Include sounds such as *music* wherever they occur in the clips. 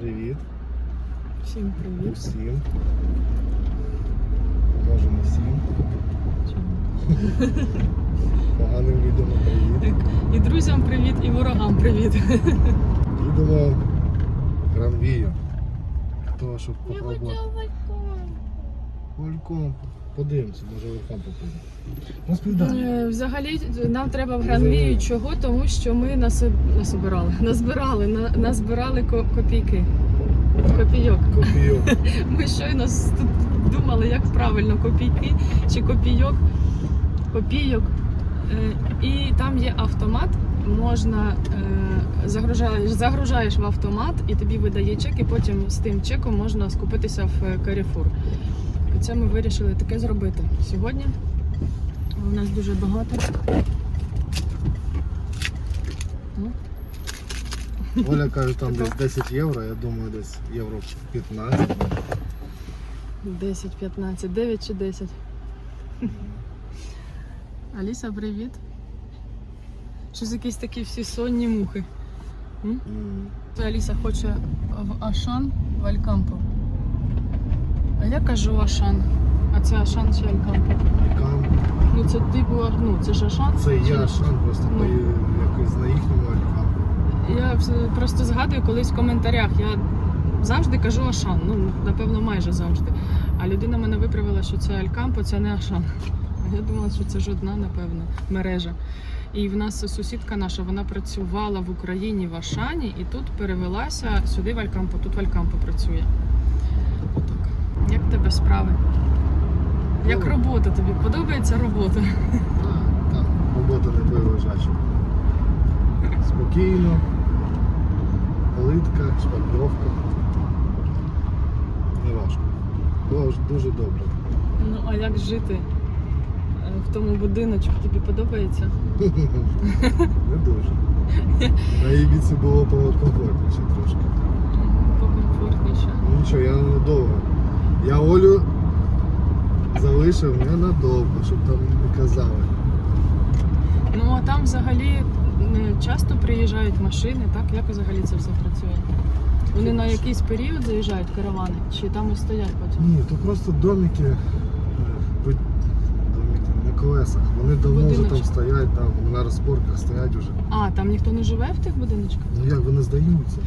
Привіт Всім привіт. усім. Може не всім. Чому? Поганим людям привіт. І друзям привіт, і ворогам привіт. Їдемо в Гранвію. Того, щоб Я попробувати. хотела балкон. Подивимося, може верхам попадемо. Е, Взагалі нам треба в Гранвію чого, тому що ми насоб... насобирали, назбирали, на... назбирали ко- копійки. Копійок. Копійок. *laughs* Ми щойно тут думали, як правильно копійки чи копійок. Копійок. Е, І там є автомат. Можна е, загружаєш, загружаєш в автомат і тобі видає чек, і потім з тим чеком можна скупитися в е, Carrefour. І це ми вирішили таке зробити сьогодні. У нас дуже багато. Ну, Оля каже, там десь 10 євро, я думаю, десь євро 15. 10, 15, 9 чи 10. Аліса, привіт. Щось якісь такі всі сонні мухи. М, Аліса хоче в Ашан в Алькампо. А я кажу Ашан. А це Ашан чи Алькампо? Алькам. Ну це типу, ну це ж Ашан. Це я ні? шан просто Ну. якось на їхньому алькам. Я просто згадую колись в коментарях. Я завжди кажу Ашан. Ну, напевно, майже завжди. А людина мене виправила, що це Алькампо, це не Ашан. А я думала, що це ж одна, напевно, мережа. І в нас сусідка наша, вона працювала в Україні в Ашані і тут перевелася сюди в Алькампо. Тут в Алькампо працює. В тебе справи? Як робота тобі? Подобається робота? Так, так. Робота не лежача. Спокійно. Плитка, шпакльовка. Не важко. Дуже, дуже добре. Ну а як жити е, в тому будиночку? Тобі подобається? *laughs* Не дуже. На Ібіці було комфортніше трошки. Покомфортніше. Ну нічого, я ненадовго. Я Олю залишив ненадовго, щоб там не казали. Ну а там взагалі часто приїжджають машини, так? Як взагалі це все працює? Вони на якийсь період заїжджають каравани, чи там і стоять потім? Ні, то просто домики, е, ви- домики на колесах. Вони давно вже там Будиночки. стоять, там, на розпорках стоять вже. А, там ніхто не живе в тих будиночках? Ну як вони здаються?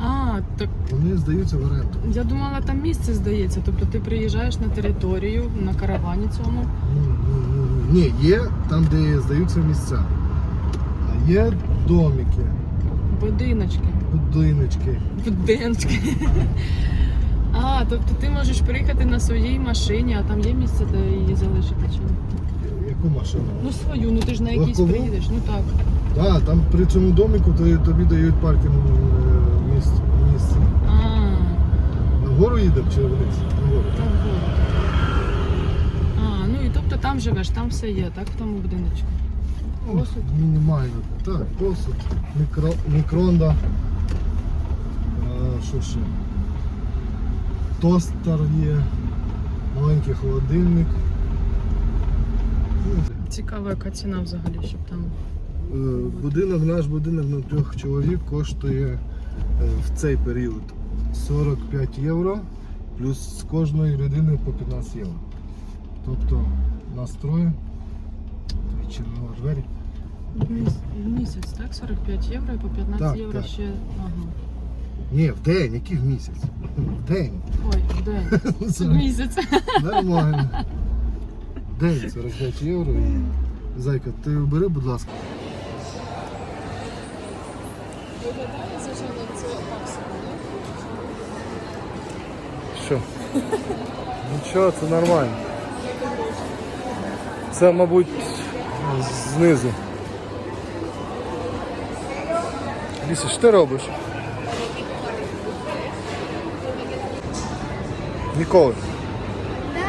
А, так Вони здаються в оренду. я думала, там місце здається. Тобто ти приїжджаєш на територію на каравані цьому. Ні, ні, ні. Ні, є там, де здаються місця. А є домики, Будиночки. будиночки. Будиночки. *laughs* А, тобто ти можеш приїхати на своїй машині, а там є місце, де її залишити чи ні? Яку машину? Ну свою, ну ти ж на якійсь Легкову? приїдеш, ну так. Так, там при цьому домику то- тобі дають паркінг е, місце. місце. А, Нагору їдемо чи вниз? Нагору. так буде. А, ну і тобто там живеш, там все є, так, в тому будиночку. Ну, Посуд? Мінімально. Так, посуд, мікро, мікронда. А, що ще? Тостер є, маленький холодильник. Цікаво, яка ціна взагалі, щоб там. Е, Будинок, наш будинок на трьох чоловік коштує е, в цей період 45 євро, плюс з кожної людини по 15 євро. Тобто настрої, відчинила двері. В місяць, так? 45 євро і по 15 Так, євро так. ще. Ага. Ні, в день, який в місяць? *laughs* В день. Ой, в день. *laughs* В місяць. Нормально. День 45 євро. І... Зайка, ти бери, будь ласка. Виглядає звичайно, це так Що? Нічого, це нормально. Це, мабуть, знизу. Ліся, що ти робиш? Ніколи. Да,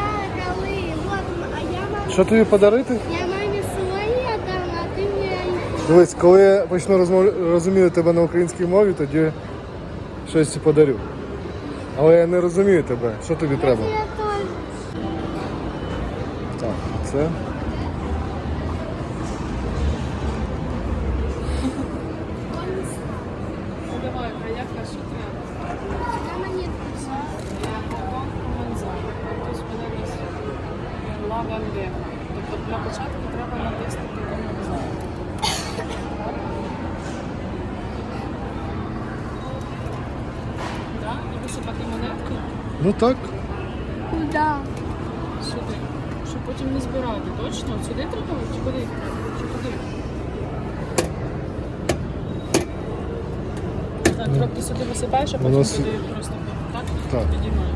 коли, вот, а я мам, Що тобі подарити? я мамі свої дам, а ти мені. Дивись, коли я почну розмов- розуміти тебе на українській мові, тоді щось і подарю. Але я не розумію тебе. Що тобі треба? Я теж. Так, це. Ну давай, а як а що треба? лендеха. Тобто для початку треба натиснути комусь. І монетки Ну так. Куда? сюди. Щоб потім не збирати. Точно? Сюди треба чи куди? Чи куди? Так, Ну, трохи сюди висипаєш, а воно потім сюди туди просто так? Так. Підіймаєш.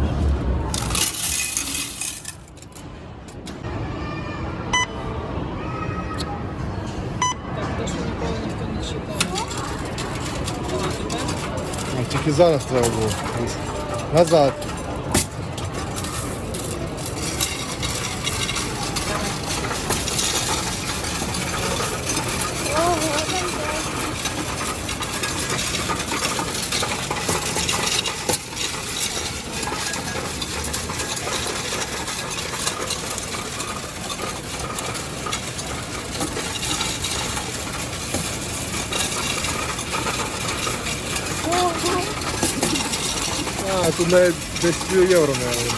Тільки зараз треба було. Назад. Ого, там Ого. А, тут навіть десь пів євро, мабуть.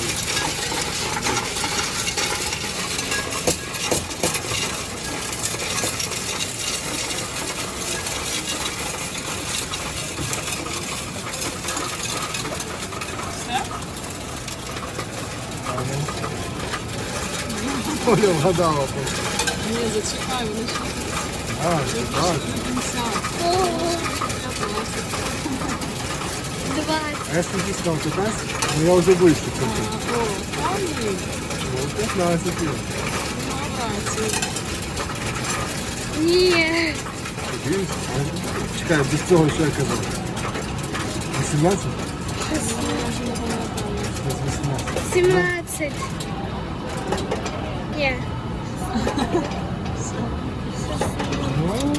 Оля вгадала. просто. Ні, зачекай, вони ще А, не так. до кінця. Ого. Я просто. Двадцять. А я скільки сказав, 15? Ну я вже вище А, цього. О, правильно. Ну, 15 євро. Молодці. Ні. Більше? А, Чекай, без цього що я казав? 18? Я вже не пам'ятаю. Десь 18. Сімнадцять. Ні. Ну,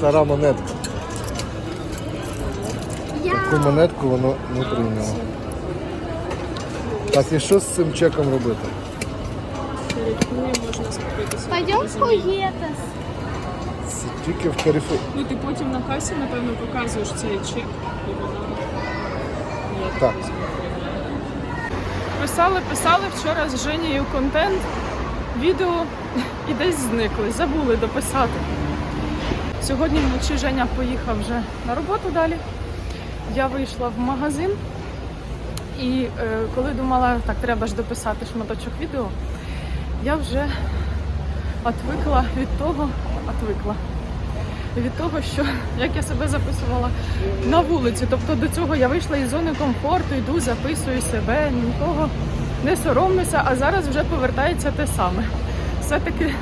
Стара монетка. Таку монетку воно не прийняло. Так, і що з цим чеком робити? Пойдем в Це тільки в Каріфу. Ну, ти потім на касі, напевно, показуєш цей чек. Так. Писали, писали вчора з Женією контент, відео і десь зникли, забули дописати. Сьогодні вночі Женя поїхав вже на роботу далі. Я вийшла в магазин і е, коли думала, так, треба ж дописати шматочок відео, я вже отвикла від того, отвикла від того, що як я себе записувала на вулиці. Тобто до цього я вийшла із зони комфорту, йду, записую себе, нікого не соромлюся, а зараз вже повертається те саме. Все-таки,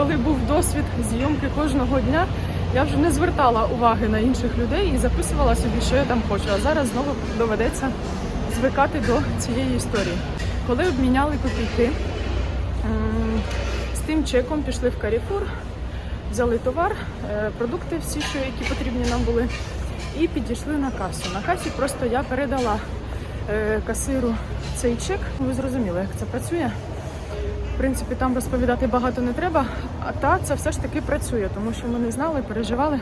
коли був досвід зйомки кожного дня, я вже не звертала уваги на інших людей і записувала собі, що я там хочу. А зараз знову доведеться звикати до цієї історії. Коли обміняли копійки, з тим чеком пішли в Каріфур, взяли товар, е, продукти всі, що які потрібні нам були, і підійшли на касу. На касі просто я передала е, касиру цей чек. Ви зрозуміли, як це працює. Принципі, там розповідати багато не треба, а та це все ж таки працює, тому що ми не знали, переживали,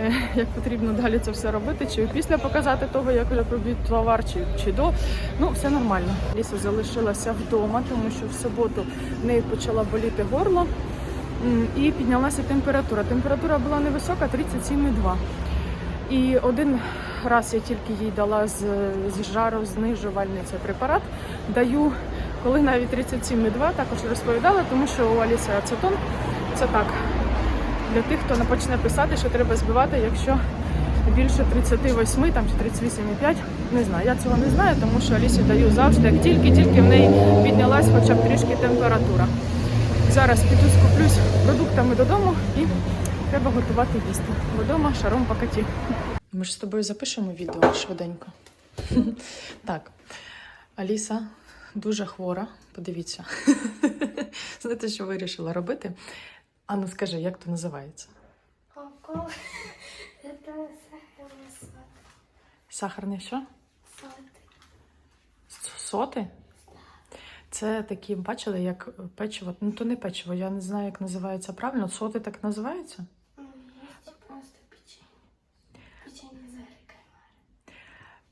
е, як потрібно далі це все робити, чи після показати того, як пробіг товар, чи, чи до. Ну, все нормально. Ліса залишилася вдома, тому що в суботу в неї почала боліти горло. І піднялася температура. Температура була невисока, 37,2. І один раз я тільки їй дала з, з жарознижувальний цей препарат. Даю, коли навіть 37,2, також розповідала, тому що у Аліси ацетон це так. Для тих, хто не почне писати, що треба збивати, якщо більше 38 там, чи 38,5, не знаю. Я цього не знаю, тому що Алісі даю завжди, як тільки-тільки в неї піднялась хоча б трішки температура. Зараз піду скуплюсь продуктами додому і треба готувати їсти. Вдома шаром покаті. Ми ж з тобою запишемо відео швиденько. *laughs* Так, Аліса дуже хвора. Подивіться. *laughs* Знаєте, що вирішила робити? Ану, скажи, як то називається? Ого. *laughs* Это сахарный сок. Сахарний що? Соты. С- Соти? Це такі, бачили, як печиво. Ну, то не печиво, я не знаю, як називається правильно. Соти так називаються?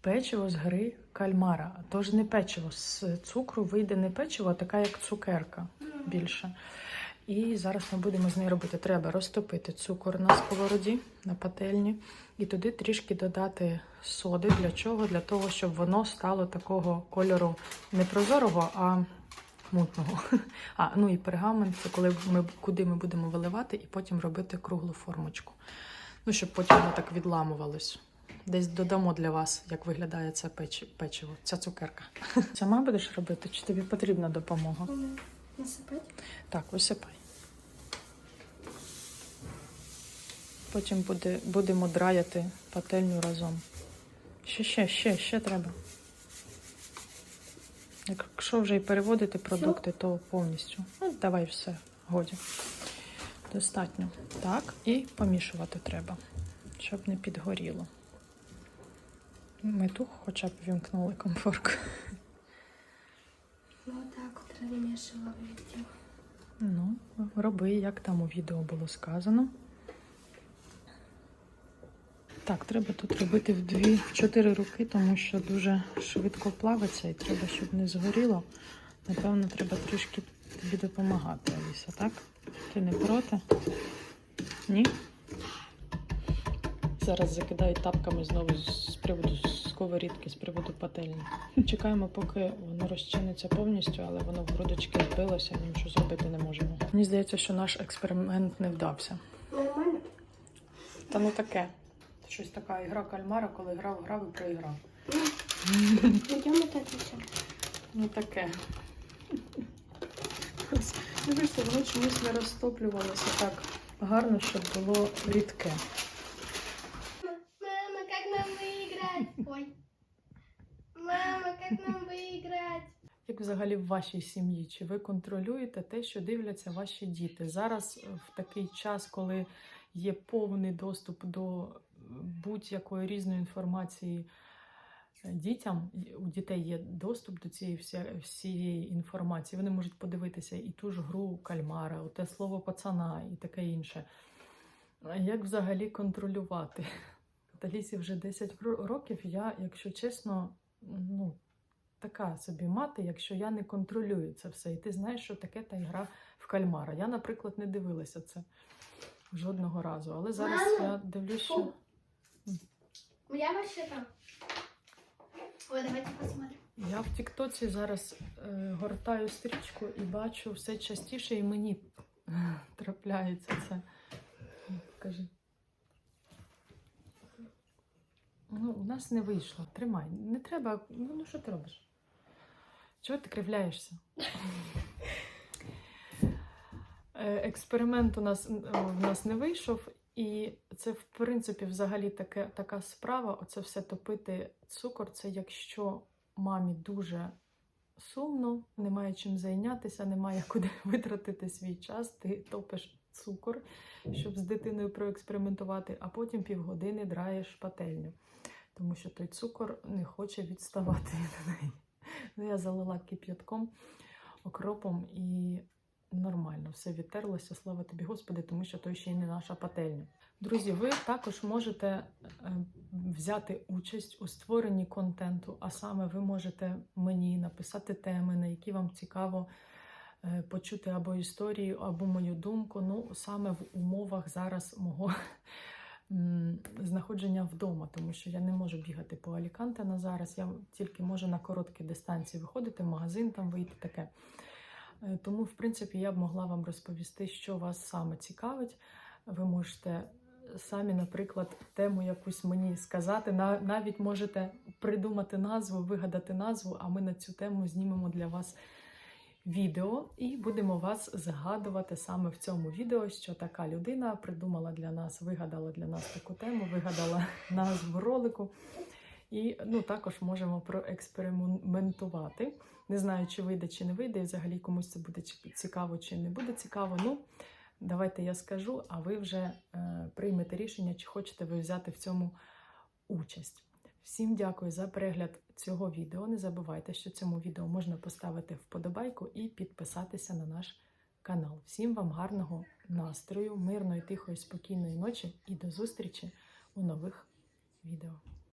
Печиво з гри кальмара. Тож не печиво. З цукру вийде не печиво, а така як цукерка більше. І зараз ми будемо з нею робити. Треба розтопити цукор на сковороді, на пательні, і туди трішки додати соди. Для чого? Для того, щоб воно стало такого кольору не прозорого, а мутного. *laughs* А, ну і пергамент це коли ми куди ми будемо виливати, і потім робити круглу формочку. Ну, щоб потім воно так відламувалось. Десь додамо для вас, як виглядає це печі- печиво, ця цукерка. *laughs* Сама будеш робити, чи тобі потрібна допомога? Насипати? Так, висипай. Потім буде, будемо драяти пательню разом. Ще, ще, ще, ще треба. Якщо вже і переводити продукти, то повністю. Ну, давай все, годі. Достатньо. Так, і помішувати треба, щоб не підгоріло. Ми тут хоча б вімкнули комфорку. Ну так перемішувала відділ. Ну, роби, як там у відео було сказано. Так, треба тут робити в дві, в чотири руки, тому що дуже швидко плавиться і треба, щоб не згоріло. Напевно, треба трішки тобі допомагати, Аліса, так? Ти не проти? Ні? Зараз закидають тапками знову з приводу сковорідки, з приводу пательні. Чекаємо, поки воно розчиниться повністю, але воно в грудочки збилося, нічого зробити не можемо. Мені здається, що наш експеримент не вдався. Нормально? Та ну таке. Щось така ігра кальмара, коли грав, грав і проіграв. Йдемо так все. Ну таке. Дивіться, воно чомусь не розтоплювалося так гарно, щоб було рідке. Мама, как нам выиграть? Ой. Мама, как нам выиграть? Як взагалі в вашій сім'ї? Чи ви контролюєте те, що дивляться ваші діти? Зараз е, в такий час, коли є повний доступ до будь-якої різної інформації е, дітям, у дітей є доступ до цієї всієї інформації. Вони можуть подивитися і ту ж гру кальмара, те слово пацана і таке інше. Як взагалі контролювати? *laughs* От Алісі вже 10 років. Я, якщо чесно, ну така собі мати, якщо я не контролюю це все. І ти знаєш, що таке та гра в кальмара. Я, наприклад, не дивилася це жодного разу. Але зараз Мамо, я дивлюсь, що. Я вообще там. Ой, давайте посмотрим. я в Тіктоці зараз е, гортаю стрічку і бачу все частіше, і мені трапляється це. Покажи. Ну, у нас не вийшло. Тримай. Не треба. Ну, ну що ти робиш? Чого ти кривляєшся? Е, Експеримент у нас, е, у нас не вийшов, і це, в принципі, взагалі таке, така справа. Оце все топити цукор. Це якщо мамі дуже сумно, немає чим зайнятися, немає куди *laughs* витратити свій час, ти топиш цукор, щоб з дитиною проекспериментувати, а потім півгодини драєш пательню. Тому що той цукор не хоче відставати від неї. Ну, я залила кип'ятком, окропом і нормально все відтерлося, слава тобі, Господи, тому що той ще й не наша пательня. Друзі, ви також можете е, взяти участь у створенні контенту, а саме ви можете мені написати теми, на які вам цікаво е, почути або історію, або мою думку. Ну, саме в умовах зараз мого знаходження вдома, тому що я не можу бігати по Аліканте на зараз. Я тільки можу на короткі дистанції виходити в магазин, там вийти таке. Е, Тому, в принципі, я б могла вам розповісти, що вас саме цікавить. Ви можете самі, наприклад, тему якусь мені сказати. Навіть можете придумати назву, вигадати назву, а ми на цю тему знімемо для вас відео і будемо вас згадувати саме в цьому відео, що така людина придумала для нас, вигадала для нас таку тему, вигадала *laughs* назву ролику. І ну, також можемо проекспериментувати. Не знаю, чи вийде, чи не вийде, і взагалі комусь це буде цікаво, чи не буде цікаво. Ну, давайте я скажу, а ви вже е, приймете рішення, чи хочете ви взяти в цьому участь. Всім дякую за перегляд цього відео. Не забувайте, що цьому відео можна поставити вподобайку і підписатися на наш канал. Всім вам гарного настрою, мирної, тихої, спокійної ночі і до зустрічі у нових